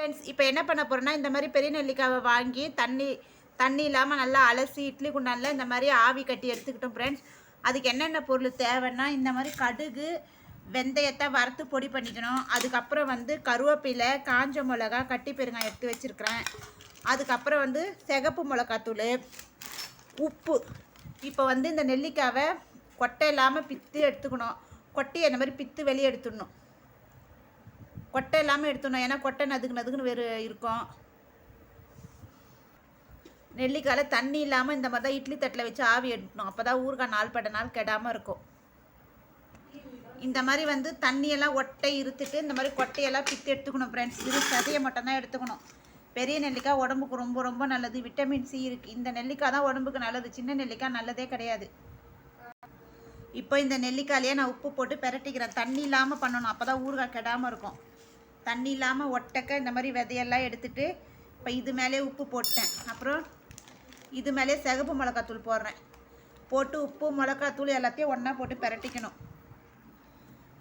Friends இப்போ என்ன பண்ண போகிறோன்னா இந்த மாதிரி பெரிய நெல்லிக்காவை வாங்கி தண்ணி தண்ணி இல்லாமல் நல்லா அலசி இட்லி குண்டானில் இந்த மாதிரி ஆவி கட்டி எடுத்துக்கிட்டோம் ஃப்ரெண்ட்ஸ். அதுக்கு என்னென்ன பொருள் தேவைன்னா இந்த மாதிரி கடுகு வெந்தயத்தை வறுத்து பொடி பண்ணிக்கணும். அதுக்கப்புறம் வந்து கருவேப்பிலை காஞ்ச மிளகா கட்டி பெருங்காயம் எடுத்து வச்சுருக்கிறேன். அதுக்கப்புறம் வந்து சிகப்பு மிளகாத்தூள் உப்பு. இப்போ வந்து இந்த நெல்லிக்காவை கொட்டை இல்லாமல் பித்து எடுத்துக்கணும். கொட்டையை இந்த மாதிரி பித்து வெளியே எடுத்துடணும். கொட்டை இல்லாமல் எடுத்துடணும். ஏன்னா கொட்டை நதுக்கு நதுக்குன்னு வேறு இருக்கும். நெல்லிக்காயில் தண்ணி இல்லாமல் இந்த மாதிரி தான் இட்லி தட்டில் வச்சு ஆவி எடுக்கணும். அப்போ தான் ஊறுகாய் நாள் பட நாள் கெடாமல் இருக்கும். இந்த மாதிரி வந்து தண்ணியெல்லாம் ஒட்டை இருத்துட்டு இந்த மாதிரி கொட்டையெல்லாம் பித்து எடுத்துக்கணும் ஃப்ரெண்ட்ஸ் இது சதையை மட்டும்தான் எடுத்துக்கணும். பெரிய நெல்லிக்காய் உடம்புக்கு ரொம்ப ரொம்ப நல்லது. விட்டமின் சி இருக்குது இந்த நெல்லிக்காய் தான் உடம்புக்கு நல்லது. சின்ன நெல்லிக்காய் நல்லதே கிடையாது. இப்போ இந்த நெல்லிக்காயிலேயே நான் உப்பு போட்டு பெரட்டிக்கிறேன். தண்ணி இல்லாமல் பண்ணணும். அப்போ தான் ஊறுகாய் கெடாமல் இருக்கும். தண்ணி இல்லாமல் ஒட்டக்க இந்த மாதிரி விதையெல்லாம் எடுத்துட்டு இப்போ இது மேலே உப்பு போட்டேன். அப்புறம் இது மேலே சிகப்பு மிளகாத்தூள் போடுறேன். போட்டு உப்பு மிளகாத்தூள் எல்லாத்தையும் ஒன்றா போட்டு பெரட்டிக்கணும்.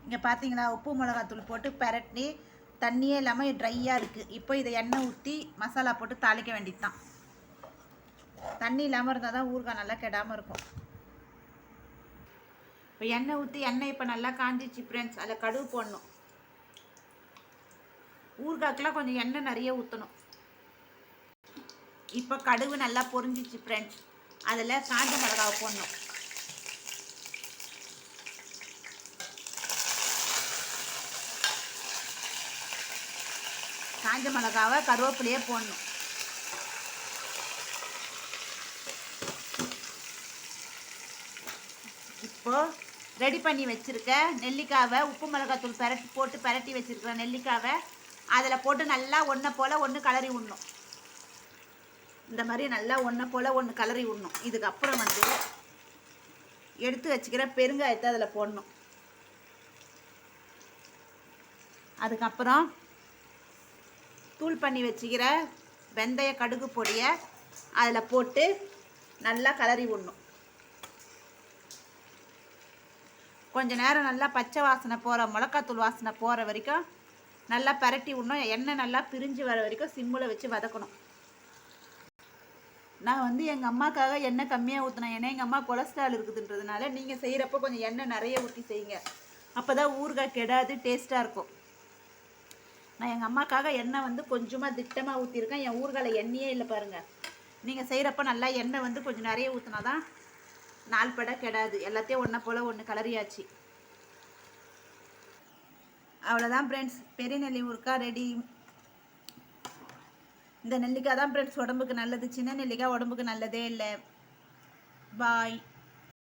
இங்கே பார்த்தீங்களா உப்பு மிளகாத்தூள் போட்டு பெரட்டி தண்ணியே இல்லாமல் ட்ரையாக இருக்குது இப்போ இதை எண்ணெய் ஊற்றி மசாலா போட்டு தாளிக்க வேண்டியது தான் தண்ணி இல்லாமல் இருந்தால் தான் ஊறுகாய் நல்லா கெடாமல் இருக்கும். இப்போ எண்ணெய் ஊற்றி எண்ணெய் இப்போ நல்லா காஞ்சிச்சு ஃப்ரெண்ட்ஸ் அதில் கடுகு போடணும். ஊறுகாய்க்கெலாம் கொஞ்சம் எண்ணெய் நிறைய ஊற்றணும் இப்போ கடுகு நல்லா பொரிஞ்சிச்சு ஃப்ரெண்ட்ஸ் அதில் காஞ்ச மிளகாவை போடணும். காஞ்ச மிளகாவை கருவேப்பிலையே போடணும். இப்போது ரெடி பண்ணி வச்சுருக்க நெல்லிக்காவை உப்பு மிளகாத்தூள் பெரட்டி போட்டு பெரட்டி வச்சுருக்கிற நெல்லிக்காவை அதில் போட்டு நல்லா ஒன்றை போல் ஒன்று கலரி விடணும். இந்த மாதிரி நல்லா ஒன்றை போல் ஒன்று கலரி விடணும். இதுக்கப்புறம் வந்து எடுத்து வச்சுக்கிற பெருங்காயத்தை அதில் போடணும். அதுக்கப்புறம் தூள் பண்ணி வச்சுக்கிற வெந்தய கடுகு பொடியை அதில் போட்டு நல்லா கலரி விடணும். கொஞ்ச நேரம் நல்லா பச்சை வாசனை போகிற மிளகாத்தூள் வாசனை போகிற வரைக்கும் நல்லா பரட்டி விடணும். எண்ணெய் நல்லா பிரிஞ்சு வர வரைக்கும் சிம்மில் வச்சு வதக்கணும். நான் வந்து எங்கள் அம்மாக்காக எண்ணெய் கம்மியாக ஊற்றினேன் ஏன்னா எங்கள் அம்மா கொலஸ்ட்ரால் இருக்குதுன்றதுனால நீங்கள் செய்கிறப்ப கொஞ்சம் எண்ணெய் நிறைய ஊற்றி செய்யுங்க. அப்போ தான் ஊறுகாய் கெடாது டேஸ்ட்டாக இருக்கும். நான் எங்கள் அம்மாக்காக எண்ணெய் வந்து கொஞ்சமாக திட்டமாக ஊற்றிருக்கேன் என் ஊர்களை எண்ணெயே இல்லை பாருங்கள் நீங்கள் செய்கிறப்ப நல்லா எண்ணெய் வந்து கொஞ்சம் நிறைய ஊற்றினா தான் நாள் பட கெடாது. எல்லாத்தையும் ஒன்றை போல் ஒன்று கலரியாச்சு அவ்வளோதான் ஃப்ரெண்ட்ஸ் பெரிய நெல்லி ஊறுக்காய் ரெடி இந்த நெல்லிக்காய் தான் ஃப்ரெண்ட்ஸ் உடம்புக்கு நல்லது. சின்ன நெல்லிக்காய் உடம்புக்கு நல்லதே இல்லை. பாய்